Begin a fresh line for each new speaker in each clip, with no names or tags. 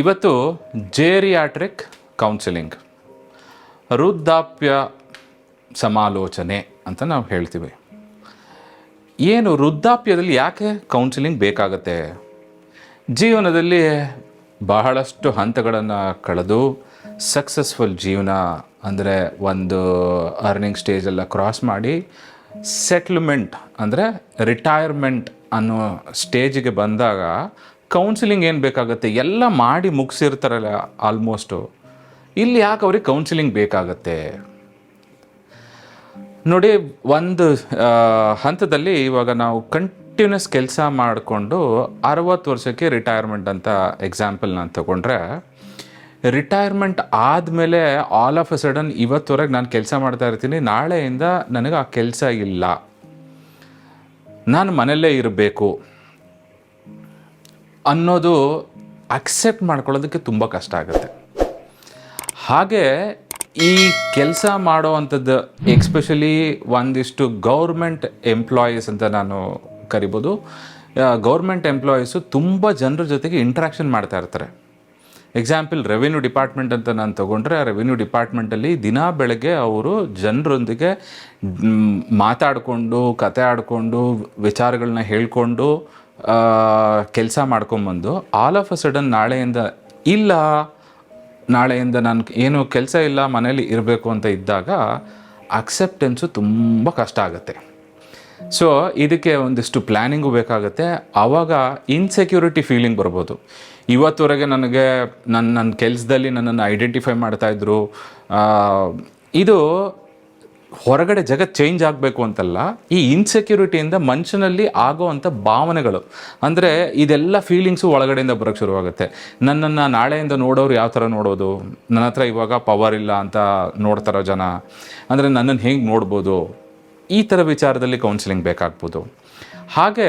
ಇವತ್ತು ಜೇರಿಯಾಟ್ರಿಕ್ ಕೌನ್ಸಿಲಿಂಗ್ ವೃದ್ಧಾಪ್ಯ ಸಮಾಲೋಚನೆ ಅಂತ ನಾವು ಹೇಳ್ತೀವಿ. ಏನು ವೃದ್ಧಾಪ್ಯದಲ್ಲಿ ಯಾಕೆ ಕೌನ್ಸಿಲಿಂಗ್ ಬೇಕಾಗತ್ತೆ? ಜೀವನದಲ್ಲಿ ಬಹಳಷ್ಟು ಹಂತಗಳನ್ನು ಕಳೆದು ಸಕ್ಸಸ್ಫುಲ್ ಜೀವನ ಅಂದರೆ ಒಂದು ಅರ್ನಿಂಗ್ ಸ್ಟೇಜೆಲ್ಲ ಕ್ರಾಸ್ ಮಾಡಿ ಸೆಟ್ಲ್ಮೆಂಟ್ ಅಂದರೆ ರಿಟೈರ್ಮೆಂಟ್ ಅನ್ನೋ ಸ್ಟೇಜಿಗೆ ಬಂದಾಗ ಕೌನ್ಸಿಲಿಂಗ್ ಏನು ಬೇಕಾಗುತ್ತೆ? ಎಲ್ಲ ಮಾಡಿ ಮುಗಿಸಿರ್ತಾರಲ್ಲ ಆಲ್ಮೋಸ್ಟು ಇಲ್ಲಿ ಯಾಕೆ ಅವ್ರಿಗೆ ಕೌನ್ಸಿಲಿಂಗ್ ಬೇಕಾಗತ್ತೆ? ನೋಡಿ, ಒಂದು ಹಂತದಲ್ಲಿ ಇವಾಗ ನಾವು ಕಂಟಿನ್ಯೂಸ್ ಕೆಲಸ ಮಾಡಿಕೊಂಡು ಅರವತ್ತು ವರ್ಷಕ್ಕೆ ರಿಟೈರ್ಮೆಂಟ್ ಅಂತ ಎಕ್ಸಾಂಪಲ್ ನಾನು ತಗೊಂಡ್ರೆ ರಿಟೈರ್ಮೆಂಟ್ ಆದಮೇಲೆ ಆಲ್ ಆಫ್ ಅ ಸಡನ್ ಇವತ್ತುವರೆಗೆ ನಾನು ಕೆಲಸ ಮಾಡ್ತಾ ಇರ್ತೀನಿ, ನಾಳೆಯಿಂದ ನನಗೆ ಆ ಕೆಲಸ ಇಲ್ಲ. ನಾನು ಮನೆಯಲ್ಲೇ ಇರಬೇಕು. ಅನ್ನೋದು ಅಕ್ಸೆಪ್ಟ್ ಮಾಡ್ಕೊಳ್ಳೋದಕ್ಕೆ ತುಂಬ ಕಷ್ಟ ಆಗುತ್ತೆ. ಹಾಗೆ ಈ ಕೆಲಸ ಮಾಡೋ ಅಂಥದ್ದು ಎಕ್ಸ್ಪೆಷಲಿ ಒಂದಿಷ್ಟು ಗೌರ್ಮೆಂಟ್ ಎಂಪ್ಲಾಯೀಸ್ ಅಂತ ನಾನು ಕರಿಬೋದು ಗೌರ್ಮೆಂಟ್ ಎಂಪ್ಲಾಯೀಸು ತುಂಬ ಜನರ ಜೊತೆಗೆ ಇಂಟ್ರಾಕ್ಷನ್ ಮಾಡ್ತಾ ಇರ್ತಾರೆ. ಎಕ್ಸಾಂಪಲ್ ರೆವಿನ್ಯೂ ಡಿಪಾರ್ಟ್ಮೆಂಟ್ ಅಂತ ನಾನು ತೊಗೊಂಡ್ರೆ ಆ ರೆವಿನ್ಯೂ ಡಿಪಾರ್ಟ್ಮೆಂಟಲ್ಲಿ ದಿನ ಬೆಳಗ್ಗೆ ಅವರು ಜನರೊಂದಿಗೆ ಮಾತಾಡಿಕೊಂಡು, ಕತೆ ಆಡಿಕೊಂಡು ವಿಚಾರಗಳನ್ನ ಹೇಳ್ಕೊಂಡು ಕೆಲಸ ಮಾಡ್ಕೊಂಬಂದು ಆಲ್ ಆಫ್ ಅ ಸಡನ್ ನಾಳೆಯಿಂದ ಇಲ್ಲ, ನಾಳೆಯಿಂದ ನಾನು ಏನು ಕೆಲಸ ಇಲ್ಲ, ಮನೇಲಿ ಇರಬೇಕು ಅಂತ ಇದ್ದಾಗ ಅಕ್ಸೆಪ್ಟೆನ್ಸು ತುಂಬ ಕಷ್ಟ ಆಗುತ್ತೆ. ಸೊ ಇದಕ್ಕೆ ಒಂದಿಷ್ಟು ಪ್ಲ್ಯಾನಿಂಗು ಬೇಕಾಗುತ್ತೆ. ಆವಾಗ ಇನ್ಸೆಕ್ಯೂರಿಟಿ ಫೀಲಿಂಗ್ ಬರ್ಬೋದು. ಇವತ್ತುವರೆಗೆ ನನಗೆ ನನ್ನ ನನ್ನ ಕೆಲಸದಲ್ಲಿ ನನ್ನನ್ನು ಐಡೆಂಟಿಫೈ ಮಾಡ್ತಾಯಿದ್ರು ಇದು ಹೊರಗಡೆ ಜಗತ್ ಚೇಂಜ್ ಆಗಬೇಕು ಅಂತಲ್ಲ, ಈ ಇನ್ಸೆಕ್ಯೂರಿಟಿಯಿಂದ ಮನುಷ್ಯನಲ್ಲಿ ಆಗೋ ಅಂಥ ಭಾವನೆಗಳು. ಅಂದರೆ ಇದೆಲ್ಲ ಫೀಲಿಂಗ್ಸು ಒಳಗಡೆಯಿಂದ ಬರೋಕ್ಕೆ ಶುರುವಾಗುತ್ತೆ. ನನ್ನನ್ನು ನಾಳೆಯಿಂದ ನೋಡೋರು ಯಾವ ಥರ ನೋಡೋದು? ನನ್ನ ಹತ್ರ ಇವಾಗ ಪವರ್ ಇಲ್ಲ ಅಂತ ನೋಡ್ತಾರೋ ಜನ? ಅಂದರೆ ನನ್ನನ್ನು ಹೆಂಗೆ ನೋಡ್ಬೋದು? ಈ ಥರ ವಿಚಾರದಲ್ಲಿ ಕೌನ್ಸಿಲಿಂಗ್ ಬೇಕಾಗ್ಬೋದು. ಹಾಗೆ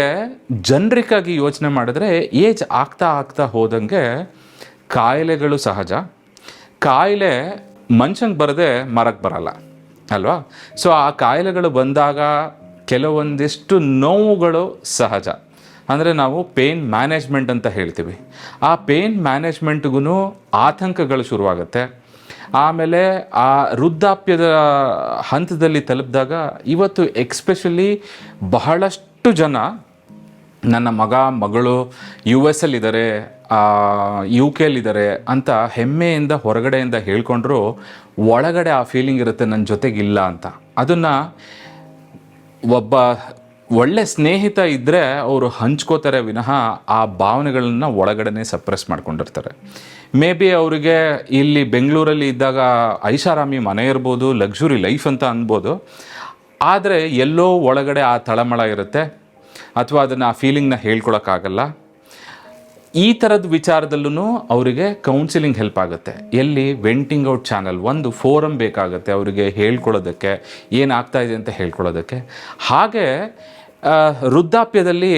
ಜನರಿಗಾಗಿ ಯೋಚನೆ ಮಾಡಿದ್ರೆ ಏಜ್ ಆಗ್ತಾ ಆಗ್ತಾ ಹೋದಂಗೆ ಕಾಯಿಲೆಗಳು ಸಹಜ. ಕಾಯಿಲೆ ಮನುಷ್ಯಂಗೆ ಬರದೆ ಮರಕ್ಕೆ ಬರಲ್ಲ. ಅಲ್ವಾ? ಸೊ ಆ ಕಾಯಿಲೆಗಳು ಬಂದಾಗ ಕೆಲವೊಂದಿಷ್ಟು ನೋವುಗಳು ಸಹಜ. ಅಂದರೆ ನಾವು ಪೇನ್ ಮ್ಯಾನೇಜ್ಮೆಂಟ್ ಅಂತ ಹೇಳ್ತೀವಿ. ಆ ಪೇನ್ ಮ್ಯಾನೇಜ್ಮೆಂಟ್ಗೂ ಆತಂಕಗಳು ಶುರುವಾಗುತ್ತೆ. ಆಮೇಲೆ ಆ ವೃದ್ಧಾಪ್ಯದ ಹಂತದಲ್ಲಿ ತಲುಪಿದಾಗ ಇವತ್ತು ಎಕ್ಸ್ಪೆಷಲಿ ಬಹಳಷ್ಟು ಜನ ನನ್ನ ಮಗ, ಮಗಳು ಯು ಎಸ್ ಅಲ್ಲಿದ್ದಾರೆ. ಯು ಕೆಲ್ಲಿದ್ದಾರೆ ಅಂತ ಹೆಮ್ಮೆಯಿಂದ ಹೊರಗಡೆಯಿಂದ ಹೇಳ್ಕೊಂಡ್ರು, ಒಳಗಡೆ ಆ ಫೀಲಿಂಗ್ ಇರುತ್ತೆ ನನ್ನ ಜೊತೆಗಿಲ್ಲ ಅಂತ. ಅದನ್ನು ಒಬ್ಬ ಒಳ್ಳೆ ಸ್ನೇಹಿತ ಇದ್ದರೆ ಅವರು ಹಂಚ್ಕೋತಾರೆ ವಿನಃ ಆ ಭಾವನೆಗಳನ್ನು ಒಳಗಡೆ ಸಪ್ರೆಸ್ ಮಾಡ್ಕೊಂಡಿರ್ತಾರೆ. ಮೇ ಬಿ ಅವರಿಗೆ ಇಲ್ಲಿ ಬೆಂಗಳೂರಲ್ಲಿ ಇದ್ದಾಗ ಐಷಾರಾಮಿ ಮನೆ ಇರ್ಬೋದು ಲಕ್ಸುರಿ ಲೈಫ್ ಅಂತ ಅನ್ಬೋದು. ಆದರೆ ಎಲ್ಲೋ ಒಳಗಡೆ ಆ ತಳಮಳ ಇರುತ್ತೆ, ಅಥವಾ ಅದನ್ನು ಆ ಫೀಲಿಂಗ್ನ ಹೇಳ್ಕೊಳಕ್ಕಾಗಲ್ಲ. ಈ ಥರದ ವಿಚಾರದಲ್ಲೂ ಅವರಿಗೆ ಕೌನ್ಸಿಲಿಂಗ್ ಹೆಲ್ಪ್ ಆಗುತ್ತೆ. ಎಲ್ಲಿ ವೆಂಟಿಂಗ್ ಔಟ್ ಚಾನಲ್ ಒಂದು ಫೋರಮ್ ಬೇಕಾಗುತ್ತೆ ಅವರಿಗೆ ಹೇಳ್ಕೊಳ್ಳೋದಕ್ಕೆ ಏನಾಗ್ತಾ ಇದೆ ಅಂತ ಹೇಳ್ಕೊಳ್ಳೋದಕ್ಕೆ ಹಾಗೆ ವೃದ್ಧಾಪ್ಯದಲ್ಲಿ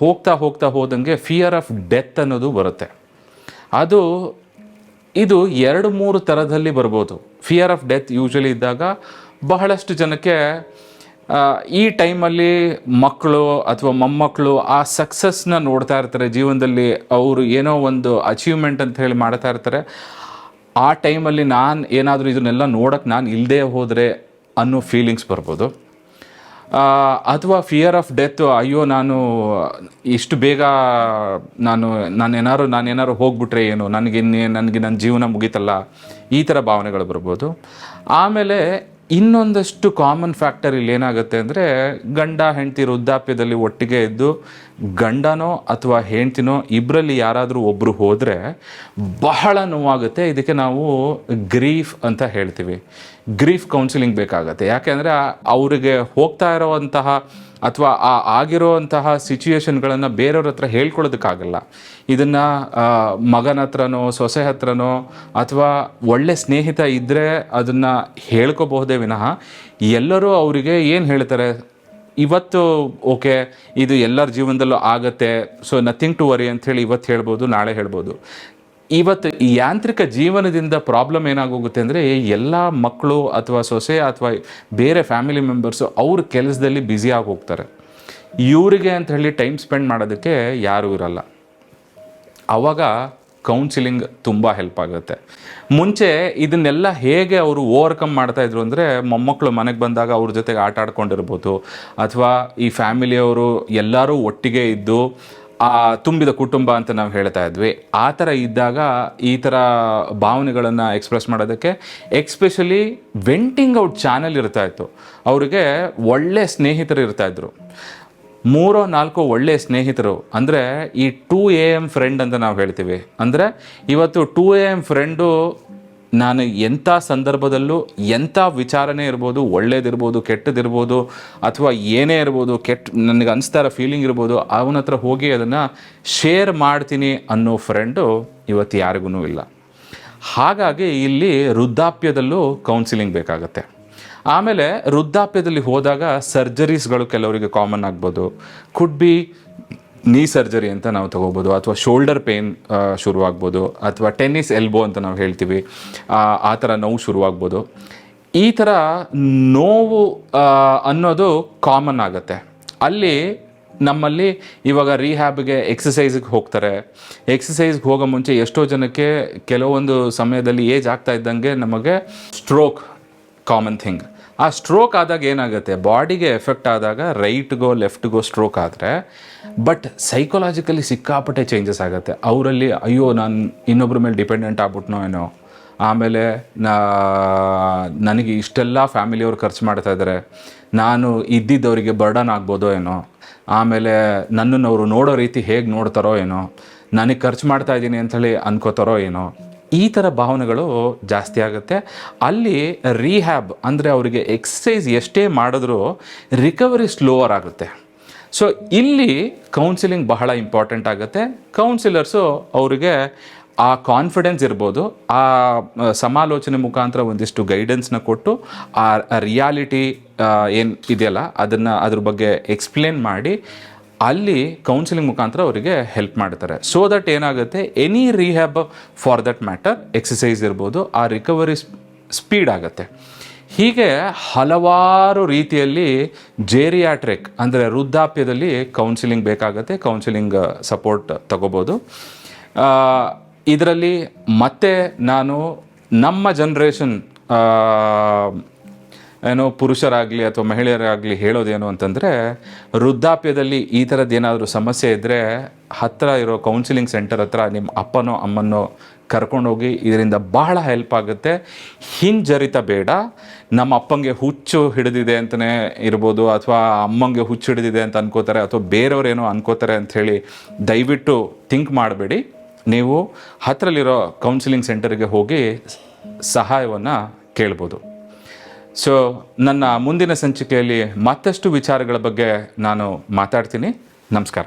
ಹೋಗ್ತಾ ಹೋಗ್ತಾ ಹೋದಂಗೆ ಫಿಯರ್ ಆಫ್ ಡೆತ್ ಅನ್ನೋದು ಬರುತ್ತೆ. ಅದು, ಇದು ಎರಡು ಮೂರು ಥರದಲ್ಲಿ ಬರ್ಬೋದು. ಫಿಯರ್ ಆಫ್ ಡೆತ್ ಯೂಶ್ವಲಿ ಇದ್ದಾಗ ಬಹಳಷ್ಟು ಜನಕ್ಕೆ ಈ ಟೈಮಲ್ಲಿ ಮಕ್ಕಳು ಅಥವಾ ಮೊಮ್ಮಕ್ಕಳು ಆ ಸಕ್ಸಸ್ನ ನೋಡ್ತಾ ಇರ್ತಾರೆ ಜೀವನದಲ್ಲಿ. ಅವರು ಏನೋ ಒಂದು ಅಚೀವ್ಮೆಂಟ್ ಅಂತ ಹೇಳಿ ಮಾಡ್ತಾ ಇರ್ತಾರೆ. ಆ ಟೈಮಲ್ಲಿ ನಾನು ಏನಾದರೂ ಇದನ್ನೆಲ್ಲ ನೋಡೋಕ್ಕೆ ನಾನು ಇಲ್ಲದೆ ಹೋದರೆ ಅನ್ನೋ ಫೀಲಿಂಗ್ಸ್ ಬರ್ಬೋದು. ಅಥವಾ ಫಿಯರ್ ಆಫ್ ಡೆತ್ ಅಯ್ಯೋ ನಾನು ಇಷ್ಟು ಬೇಗ ನಾನು ನಾನು ಏನಾದ್ರು ನಾನು ಏನಾದ್ರು ಹೋಗ್ಬಿಟ್ರೆ ಏನು? ನನಗೆ ನನಗೆ ನನ್ನ ಜೀವನ ಮುಗೀತಲ್ಲ? ಈ ಥರ ಭಾವನೆಗಳು ಬರ್ಬೋದು. ಆಮೇಲೆ ಇನ್ನೊಂದಷ್ಟು ಕಾಮನ್ ಫ್ಯಾಕ್ಟರ್ ಇಲ್ಲಿ ಏನಾಗುತ್ತೆ ಅಂದರೆ ಗಂಡ, ಹೆಂಡತಿ ವೃದ್ಧಾಪ್ಯದಲ್ಲಿ ಒಟ್ಟಿಗೆ ಇದ್ದು ಗಂಡನೋ ಅಥವಾ ಹೆಂಡ್ತಿನೋ ಇಬ್ಬರಲ್ಲಿ ಯಾರಾದರೂ ಒಬ್ಬರು ಹೋದರೆ ಬಹಳ ನೋವಾಗುತ್ತೆ. ಇದಕ್ಕೆ ನಾವು ಗ್ರೀಫ್ ಅಂತ ಹೇಳ್ತೀವಿ. ಗ್ರೀಫ್ ಕೌನ್ಸಿಲಿಂಗ್ ಬೇಕಾಗತ್ತೆ. ಯಾಕೆಂದರೆ ಅವರಿಗೆ ಹೋಗ್ತಾ ಇರೋವಂತಹ ಅಥವಾ ಆ ಆಗಿರೋವಂತಹ ಸಿಚುಯೇಷನ್ಗಳನ್ನು ಬೇರೆಯವ್ರ ಹತ್ರ ಹೇಳ್ಕೊಳ್ಳೋದಕ್ಕಾಗಲ್ಲ. ಇದನ್ನು ಮಗನ ಹತ್ರನೋ, ಸೊಸೆ ಹತ್ರನೋ, ಅಥವಾ ಒಳ್ಳೆ ಸ್ನೇಹಿತ ಇದ್ದರೆ ಅದನ್ನು ಹೇಳ್ಕೋಬಹುದೇ ವಿನಃ ಎಲ್ಲರೂ ಅವರಿಗೆ ಏನು ಹೇಳ್ತಾರೆ? ಇವತ್ತು ಓಕೆ, ಇದು ಎಲ್ಲರ ಜೀವನದಲ್ಲೂ ಆಗತ್ತೆ ಸೊ ನಥಿಂಗ್ ಟು ವರಿ ಅಂತ ಹೇಳಿ ಇವತ್ತು ಹೇಳ್ಬೋದು, ನಾಳೆ ಹೇಳ್ಬೋದು. ಇವತ್ತು ಈ ಯಾಂತ್ರಿಕ ಜೀವನದಿಂದ ಪ್ರಾಬ್ಲಮ್ ಏನಾಗೋಗುತ್ತೆ ಅಂದರೆ, ಎಲ್ಲ ಮಕ್ಕಳು ಅಥವಾ ಸೊಸೆ ಅಥವಾ ಬೇರೆ ಫ್ಯಾಮಿಲಿ ಮೆಂಬರ್ಸು ಅವ್ರ ಕೆಲಸದಲ್ಲಿ ಬ್ಯುಸಿ ಹೋಗ್ತಾರೆ. ಇವರಿಗೆ ಅಂತ ಹೇಳಿ ಟೈಮ್ ಸ್ಪೆಂಡ್ ಮಾಡೋದಕ್ಕೆ ಯಾರೂ ಇರಲ್ಲ. ಆವಾಗ ಕೌನ್ಸಿಲಿಂಗ್ ತುಂಬ ಹೆಲ್ಪ್ ಆಗುತ್ತೆ. ಮುಂಚೆ ಇದನ್ನೆಲ್ಲ ಹೇಗೆ ಅವರು ಓವರ್ಕಮ್ ಮಾಡ್ತಾಯಿದ್ರು ಅಂದರೆ ಮೊಮ್ಮಕ್ಕಳು ಮನೆಗೆ ಬಂದಾಗ ಅವ್ರ ಜೊತೆಗೆ ಆಟ ಆಡ್ಕೊಂಡಿರ್ಬೋದು, ಅಥವಾ ಈ ಫ್ಯಾಮಿಲಿಯವರು ಎಲ್ಲರೂ ಒಟ್ಟಿಗೆ ಇದ್ದು ಆ ತುಂಬಿದ ಕುಟುಂಬ ಅಂತ ನಾವು ಹೇಳ್ತಾ ಇದ್ವಿ. ಆ ಥರ ಇದ್ದಾಗ ಈ ಥರ ಭಾವನೆಗಳನ್ನು ಎಕ್ಸ್ಪ್ರೆಸ್ ಮಾಡೋದಕ್ಕೆ ಎಕ್ಸ್ಪೆಷಲಿ ವೆಂಟಿಂಗ್ ಔಟ್ ಚಾನಲ್ ಇರ್ತಾ ಇತ್ತು. ಅವರಿಗೆ ಒಳ್ಳೆ ಸ್ನೇಹಿತರು ಇರ್ತಾ ಇದ್ರು. ಮೂರೋ, ನಾಲ್ಕೋ ಒಳ್ಳೆಯ ಸ್ನೇಹಿತರು. ಅಂದರೆ ಈ ಟೂ ಎ ಎಂ ಫ್ರೆಂಡ್ ಅಂತ ನಾವು ಹೇಳ್ತೀವಿ. ಅಂದರೆ ಇವತ್ತು ಟೂ ಎ ಎಂ ಫ್ರೆಂಡು ನಾನು ಎಂಥ ಸಂದರ್ಭದಲ್ಲೂ ಎಂಥ ವಿಚಾರನೇ ಇರ್ಬೋದು, ಒಳ್ಳೇದಿರ್ಬೋದು, ಕೆಟ್ಟದಿರ್ಬೋದು, ಅಥವಾ ಏನೇ ಇರ್ಬೋದು, ಕೆಟ್ಟ ನನಗೆ ಅನಿಸ್ತಾ ಇರೋ ಫೀಲಿಂಗ್ ಇರ್ಬೋದು, ಅವನ ಹತ್ರ ಹೋಗಿ ಅದನ್ನು ಶೇರ್ ಮಾಡ್ತೀನಿ ಅನ್ನೋ ಫ್ರೆಂಡು ಇವತ್ತು ಯಾರಿಗೂ ಇಲ್ಲ. ಹಾಗಾಗಿ ಇಲ್ಲಿ ವೃದ್ಧಾಪ್ಯದಲ್ಲೂ ಕೌನ್ಸಿಲಿಂಗ್ ಬೇಕಾಗತ್ತೆ. ಆಮೇಲೆ ವೃದ್ಧಾಪ್ಯದಲ್ಲಿ ಹೋದಾಗ ಸರ್ಜರೀಸ್ಗಳು ಕೆಲವರಿಗೆ ಕಾಮನ್ ಆಗ್ಬೋದು. ಕುಡ್ ಬಿ ನೀ ಸರ್ಜರಿ ಅಂತ ನಾವು ತಗೋಬೋದು ಅಥವಾ ಶೋಲ್ಡರ್ ಪೇನ್ ಶುರುವಾಗ್ಬೋದು ಅಥವಾ ಟೆನ್ನಿಸ್ ಎಲ್ಬೋ ಅಂತ ನಾವು ಹೇಳ್ತೀವಿ ಆ, ಥರ ನೋವು ಶುರುವಾಗ್ಬೋದು. ಈ ಥರ ನೋವು ಅನ್ನೋದು ಕಾಮನ್ ಆಗುತ್ತೆ. ಅಲ್ಲಿ ನಮ್ಮಲ್ಲಿ ಇವಾಗ ರಿಹ್ಯಾಬ್ಗೆ ಎಕ್ಸಸೈಸ್ಗೆ ಹೋಗ್ತಾರೆ. ಎಕ್ಸಸೈಸ್ಗೆ ಹೋಗೋ ಮುಂಚೆ ಎಷ್ಟೋ ಜನಕ್ಕೆ ಕೆಲವೊಂದು ಸಮಯದಲ್ಲಿ ಏಜ್ ಆಗ್ತಾ ಇದ್ದಂಗೆ ನಮಗೆ ಸ್ಟ್ರೋಕ್ ಕಾಮನ್ ಥಿಂಗ್ ಆ ಸ್ಟ್ರೋಕ್ ಆದಾಗ ಏನಾಗುತ್ತೆ? ಬಾಡಿಗೆ ಎಫೆಕ್ಟ್ ಆದಾಗ ರೈಟ್ಗೋ ಲೆಫ್ಟ್ಗೋ ಸ್ಟ್ರೋಕ್ ಆದರೆ ಬಟ್ ಸೈಕೊಲಾಜಿಕಲಿ ಸಿಕ್ಕಾಪಟ್ಟೆ ಚೇಂಜಸ್ ಆಗುತ್ತೆ. ಅವರಲ್ಲಿ, ಅಯ್ಯೋ, ನಾನು ಇನ್ನೊಬ್ಬರ ಮೇಲೆ ಡಿಪೆಂಡೆಂಟ್ ಆಗ್ಬಿಟ್ನೋ ಏನೋ? ಆಮೇಲೆ ನನಗೆ ಇಷ್ಟೆಲ್ಲ ಫ್ಯಾಮಿಲಿಯವರು ಖರ್ಚು ಮಾಡ್ತಾ ಇದ್ದಾರೆ ನಾನು ಇದ್ದಿದ್ದವರಿಗೆ ಬರ್ಡನ್ ಆಗ್ಬೋದೋ ಏನೋ? ಆಮೇಲೆ, ನನ್ನನ್ನು ಅವರು ನೋಡೋ ರೀತಿ ಹೇಗೆ ನೋಡ್ತಾರೋ ಏನೋ? ನನಗೆ ಖರ್ಚು ಮಾಡ್ತಾ ಇದ್ದೀನಿ ಅಂಥೇಳಿ ಅನ್ಕೋತಾರೋ ಏನೋ? ಈ ಥರ ಭಾವನೆಗಳು ಜಾಸ್ತಿ ಆಗುತ್ತೆ. ಅಲ್ಲಿ ರಿಹ್ಯಾಬ್ ಅಂದರೆ ಅವರಿಗೆ ಎಕ್ಸಸೈಸ್ ಎಷ್ಟೇ ಮಾಡಿದ್ರೂ ರಿಕವರಿ ಸ್ಲೋವರ್ ಆಗುತ್ತೆ. ಸೊ ಇಲ್ಲಿ ಕೌನ್ಸಿಲಿಂಗ್ ಬಹಳ ಇಂಪಾರ್ಟೆಂಟ್ ಆಗುತ್ತೆ. ಕೌನ್ಸಿಲರ್ಸು ಅವರಿಗೆ ಆ ಕಾನ್ಫಿಡೆನ್ಸ್ ಇರ್ಬೋದು. ಆ ಸಮಾಲೋಚನೆ ಮುಖಾಂತರ ಒಂದಿಷ್ಟು ಗೈಡೆನ್ಸ್ನ ಕೊಟ್ಟು ಆ ರಿಯಾಲಿಟಿ ಏನು ಇದೆಯಲ್ಲ, ಅದನ್ನು ಅದ್ರ ಬಗ್ಗೆ ಎಕ್ಸ್ಪ್ಲೇನ್ ಮಾಡಿ ಅಲ್ಲಿ ಕೌನ್ಸಿಲಿಂಗ್ ಮುಖಾಂತರ ಅವರಿಗೆ ಹೆಲ್ಪ್ ಮಾಡ್ತಾರೆ. ಸೊ ದಟ್ ಏನಾಗುತ್ತೆ? Any rehab for that matter exercise ಇರ್ಬೋದು, ಆ ರಿಕವರಿ ಸ್ಪೀಡ್ ಆಗುತ್ತೆ. ಹೀಗೆ ಹಲವಾರು ರೀತಿಯಲ್ಲಿ ಜೇರಿಯಾಟ್ರಿಕ್ ಅಂದರೆ ವೃದ್ಧಾಪ್ಯದಲ್ಲಿ ಕೌನ್ಸಿಲಿಂಗ್ ಬೇಕಾಗುತ್ತೆ ಕೌನ್ಸಿಲಿಂಗ್ ಸಪೋರ್ಟ್ ತಗೋಬೋದು. ಇದರಲ್ಲಿ ಮತ್ತೆ ನಾನು ನಮ್ಮ ಜನ್ರೇಷನ್ ಏನೋ ಪುರುಷರಾಗಲಿ ಅಥವಾ ಮಹಿಳೆಯರಾಗಲಿ ಹೇಳೋದೇನು ಅಂತಂದರೆ, ವೃದ್ಧಾಪ್ಯದಲ್ಲಿ ಈ ಥರದ್ದು ಏನಾದರೂ ಸಮಸ್ಯೆ ಇದ್ದರೆ ಹತ್ತಿರ ಇರೋ ಕೌನ್ಸಿಲಿಂಗ್ ಸೆಂಟರ್ ಹತ್ರ ನಿಮ್ಮ ಅಪ್ಪನೋ ಅಮ್ಮನೋ ಕರ್ಕೊಂಡೋಗಿ ಇದರಿಂದ ಬಹಳ ಹೆಲ್ಪ್ ಆಗುತ್ತೆ. ಹಿಂಜರಿತ ಬೇಡ. ನಮ್ಮ ಅಪ್ಪಂಗೆ ಹುಚ್ಚು ಹಿಡಿದಿದೆ ಅಂತಲೇ ಇರ್ಬೋದು, ಅಥವಾ ಅಮ್ಮಂಗೆ ಹುಚ್ಚು ಹಿಡಿದಿದೆ ಅಂತ ಅನ್ಕೋತಾರೆ, ಅಥವಾ ಬೇರೆಯವ್ರೇನೋ ಅನ್ಕೋತಾರೆ ಅಂಥೇಳಿ ದಯವಿಟ್ಟು ಥಿಂಕ್ ಮಾಡಬೇಡಿ. ನೀವು ಹತ್ತಿರಲ್ಲಿರೋ ಕೌನ್ಸಿಲಿಂಗ್ ಸೆಂಟರ್ಗೆ ಹೋಗಿ ಸಹಾಯವನ್ನು ಕೇಳ್ಬೋದು. ಸೊ ನನ್ನ ಮುಂದಿನ ಸಂಚಿಕೆಯಲ್ಲಿ ಮತ್ತಷ್ಟು ವಿಚಾರಗಳ ಬಗ್ಗೆ ನಾನು ಮಾತಾಡ್ತೀನಿ. ನಮಸ್ಕಾರ.